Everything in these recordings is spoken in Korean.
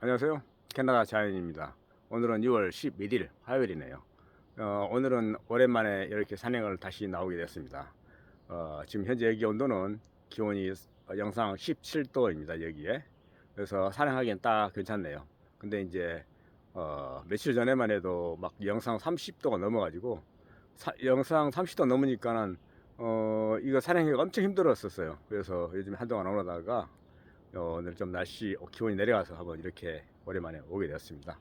안녕하세요. 캐나다 자연입니다. 오늘은 6월 11일 화요일이네요. 어, 오늘은 오랜만에 이렇게 산행을 다시 나오게 됐습니다. 어, 지금 현재 여기 온도는 기온이 영상 17도입니다. 여기에. 그래서 산행하기엔 딱 괜찮네요. 근데 이제 어, 며칠 전에만 해도 막 영상 30도가 넘어가지고 사- 영상 30도 넘으니까는 어, 이거 산행하기 엄청 힘들었었어요. 그래서 요즘 한동안 어, 오늘 좀 날씨 어, 기온이 내려가서 한번 이렇게 오랜만에 오게 되었습니다.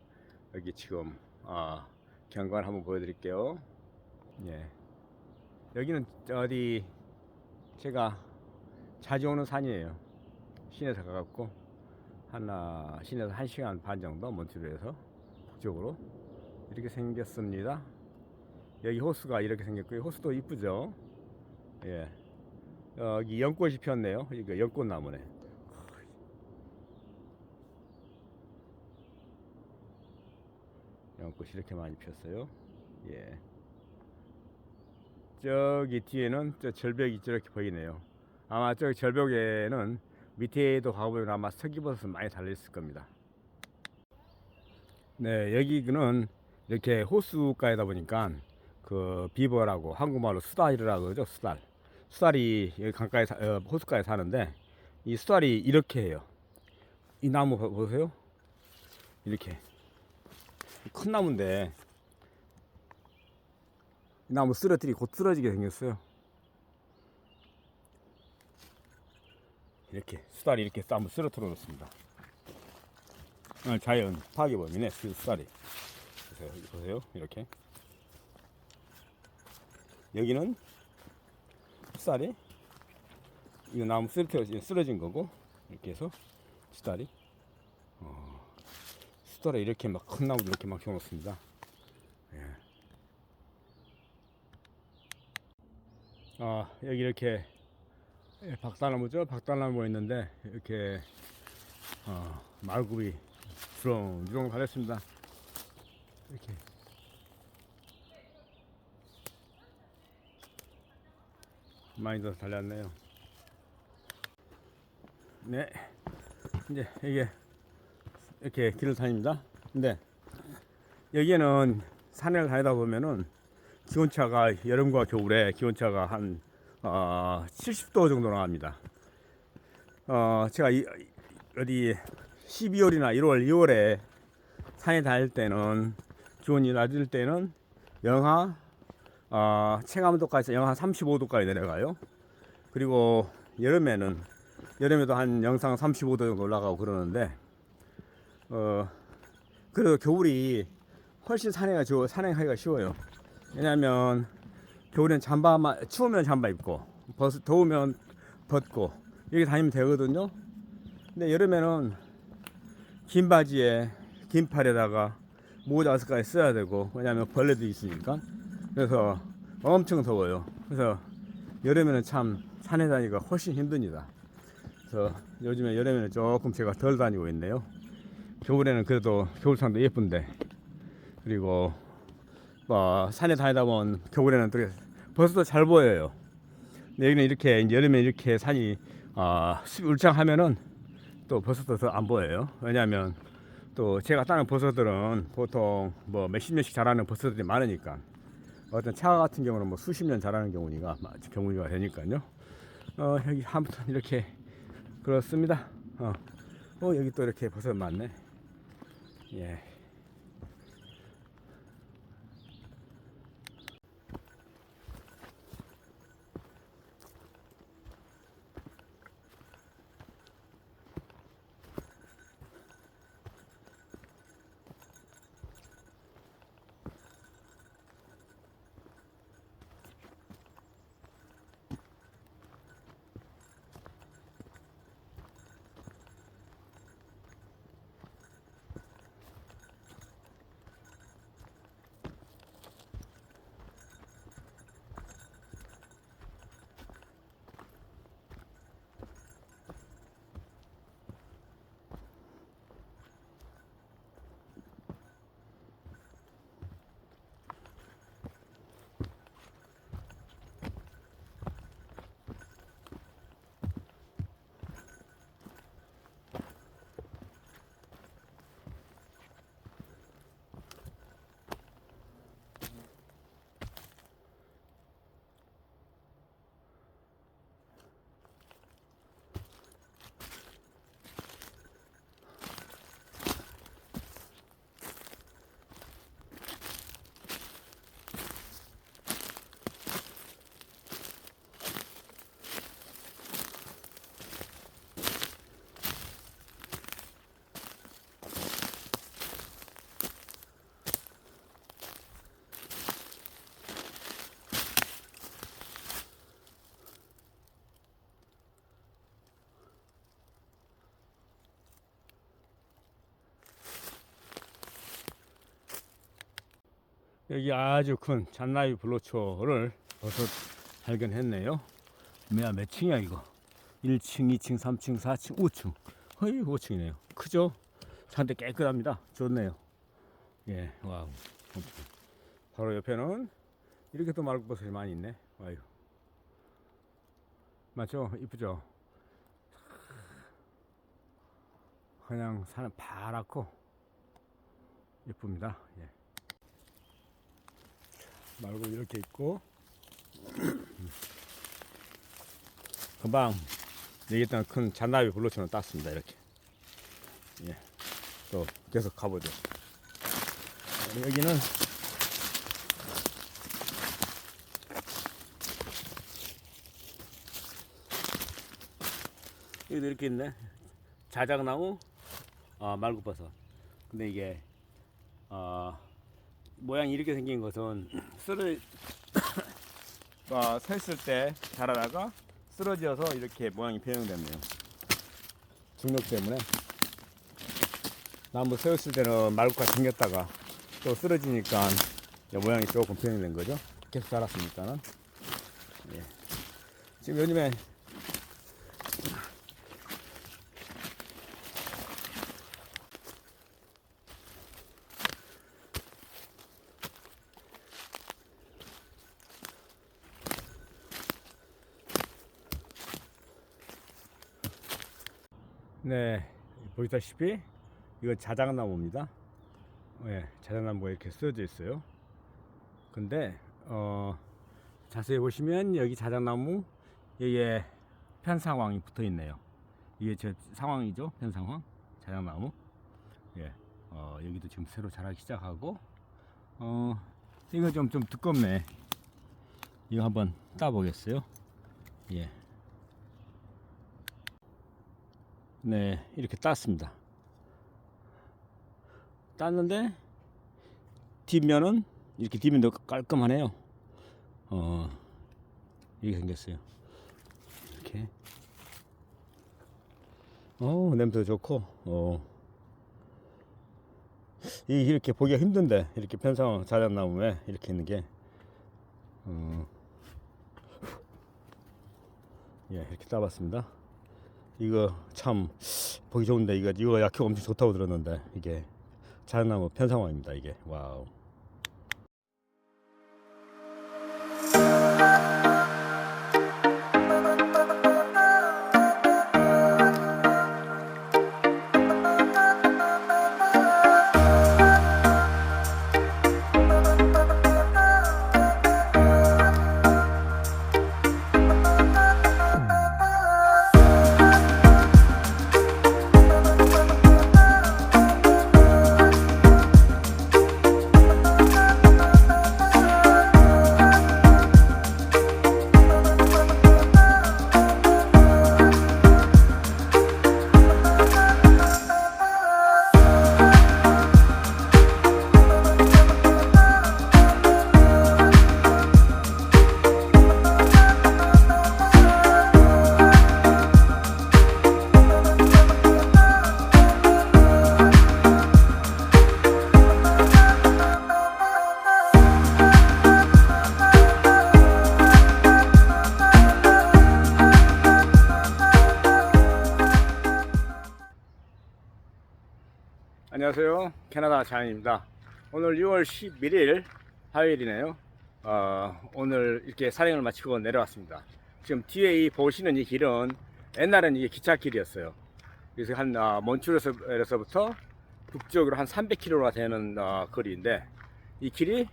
여기 지금 아, 경관 한번 보여드릴게요. 예. 여기는 어디 제가 자주 오는 산이에요. 시내에서 가깝고 하나 시내에서 한 시간 반 정도 몬트리에서 북쪽으로 이렇게 생겼습니다. 여기 호수가 이렇게 생겼고요. 호수도 이쁘죠. 예. 여기 연꽃이 피었네요. 이거 연꽃 나무네. 연꽃이 이렇게 많이 피었어요. 예. 저기 뒤에는 저 절벽이 저렇게 보이네요. 아마 저 절벽에는 밑에도 가보면 아마 서기버섯 많이 달려있을 겁니다. 네, 여기는 이렇게 호수가에다 보니까 그 비버라고 한국말로 수달이라고 그러죠, 수달. 수달이 여기 강가에 사, 어, 호수가에 사는데 이 수달이 이렇게 해요. 이 나무 보- 보세요. 이렇게 큰 나무인데 이 나무 쓰러뜨리 곧 쓰러지게 생겼어요. 이렇게 수달이 이렇게 한번 쓰러뜨려 놓습니다. 어, 자연 파괴범이네 수- 수달이. 보세요, 보세요, 이렇게. 여기는 수달이 이거 나무 쓰러뜨려 쓰러진 거고 이렇게 해서 어, 수달에 이렇게 막 큰 나무 이렇게 막 키워놓습니다. 예. 아 여기 이렇게 예, 박달나무죠. 박달나무 있는데 이렇게 어, 말굽이 주렁주렁 달렸습니다. 이렇게 많이 더 달렸네요. 네, 이제 이게 이렇게 길을 다닙니다. 근데 여기에는 산을 다니다 보면은 기온차가 여름과 겨울에 기온차가 한 어, 70도 정도 나갑니다. 어, 제가 이, 어디 12월이나 1월, 2월에 산에 다닐 때는 기온이 낮을 때는 영하 어, 체감도까지 영하 35도까지 내려가요. 그리고 여름에는 여름에도 한 영상 35도 정도 올라가고 그러는데 어 그래도 겨울이 훨씬 산행가 저 산행하기가 쉬워요. 왜냐하면 겨울엔 잠바만 추우면 잠바 입고 벗 더우면 벗고 이렇게 다니면 되거든요. 근데 여름에는 긴 바지에 긴 팔에다가 모자 스까지 써야 되고 왜냐하면 벌레도 있으니까 그래서 엄청 더워요. 그래서 여름에는 참 산에 다니기가 훨씬 힘듭니다. 그래서 요즘에 여름에는 조금 제가 덜 다니고 있네요. 겨울에는 그래도 겨울산도 예쁜데 그리고 뭐 산에 다니다 보면 겨울에는 또 벌써도 잘 보여요. 근데 여기는 이렇게 여름에 이렇게 산이 아, 울창하면은 또 버섯도 더 안 보여요. 왜냐하면 또 제가 따는 버섯들은 보통 뭐 몇십 년씩 자라는 버섯들이 많으니까 어떤 차 같은 경우는 뭐 수십 년 자라는 경우가 경우가 되니까요. 어 여기 아무튼 이렇게 그렇습니다. 어, 어 여기 또 이렇게 버섯 많네. 예. 여기 아주 큰 잔나비 블로초를 벌써 발견했네요. 뭐야 몇 층이야 이거? 1층, 2층, 3층, 4층, 5층. 거의 5층이네요. 크죠? 상태 깨끗합니다. 좋네요. 예, 와우. 바로 옆에는 이렇게 또 말국버섯이 많이 있네. 와요. 맞죠? 이쁘죠? 그냥 산은 파랗고 예쁩니다. 예. 말고 이렇게 있고 금방 얘기했던 큰 잔나비 블로처럼 땄습니다. 이렇게 예. 또 계속 가보죠. 여기는 여기도 이렇게 있네. 자작나무, 아, 말굽버섯. 근데 이게 어, 모양이 이렇게 생긴 것은 쓰러 어, 서 있을 때 자라다가 쓰러져서 이렇게 모양이 변형됐네요. 중력 때문에 나무 서 있을 때는 말굽가 생겼다가 또 쓰러지니까 이 모양이 조금 변형된 거죠. 계속 자랐으니까는. 예. 지금 요즘에 네, 보시다시피 이거 자작나무입니다. 예, 자작나무가 이렇게 쓰여져 있어요. 근데 어, 자세히 보시면 여기 자작나무 여기에 편상황이 붙어 있네요. 이게 저 상황이죠, 편상황 자작나무. 예, 어, 여기도 지금 새로 자라기 시작하고 어, 이거 좀좀 두껍네. 이거 한번 따보겠어요. 예. 네, 이렇게 땄습니다. 땄는데 뒷면은 이렇게 뒷면도 깔끔하네요. 어, 이렇게 생겼어요. 이렇게. 어, 냄새도 좋고, 어. 이 이렇게 보기가 힘든데 이렇게 편상 자작나무에 이렇게 있는 게, 어. 예, 이렇게 따봤습니다. 이거 참 보기 좋은데 이거 이거 약효 엄청 좋다고 들었는데 이게 자연나무 편상화입니다 이게. 와우 안녕하세요. 캐나다 자연입니다. 오늘 6월 11일 화요일이네요. 어, 오늘 이렇게 산행을 마치고 내려왔습니다. 지금 뒤에 이 보시는 이 길은 옛날에는 이게 기차길이었어요. 그래서 한 어, 몬트리에서부터 북쪽으로 한 300km가 되는 어, 거리인데 이 길이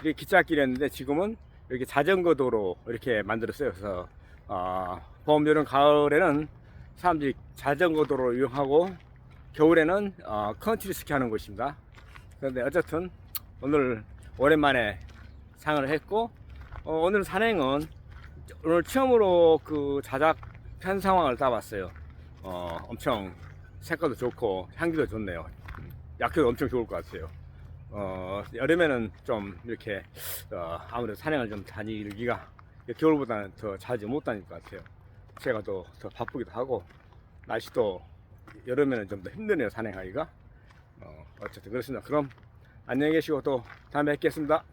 이게 기차길이었는데 지금은 이렇게 자전거 도로 이렇게 만들었어요. 그래서 어, 봄, 여름, 가을에는 사람들이 자전거 도로 이용하고 겨울에는 어, 컨트리 스키 하는 곳입니다. 그런데 어쨌든 오늘 오랜만에 상을 했고 어, 오늘 산행은 오늘 처음으로 그 자작 편 상황을 따봤어요. 어, 엄청 색깔도 좋고 향기도 좋네요. 약효도 엄청 좋을 것 같아요. 어, 여름에는 좀 이렇게 어, 아무래도 산행을 좀 다니기가 겨울보다는 더 자주 못 다닐 것 같아요. 제가 또 더 바쁘기도 하고 날씨도 여름에는 좀 더 힘드네요 산행하기가. 어, 어쨌든 그렇습니다. 그럼 안녕히 계시고 또 다음에 뵙겠습니다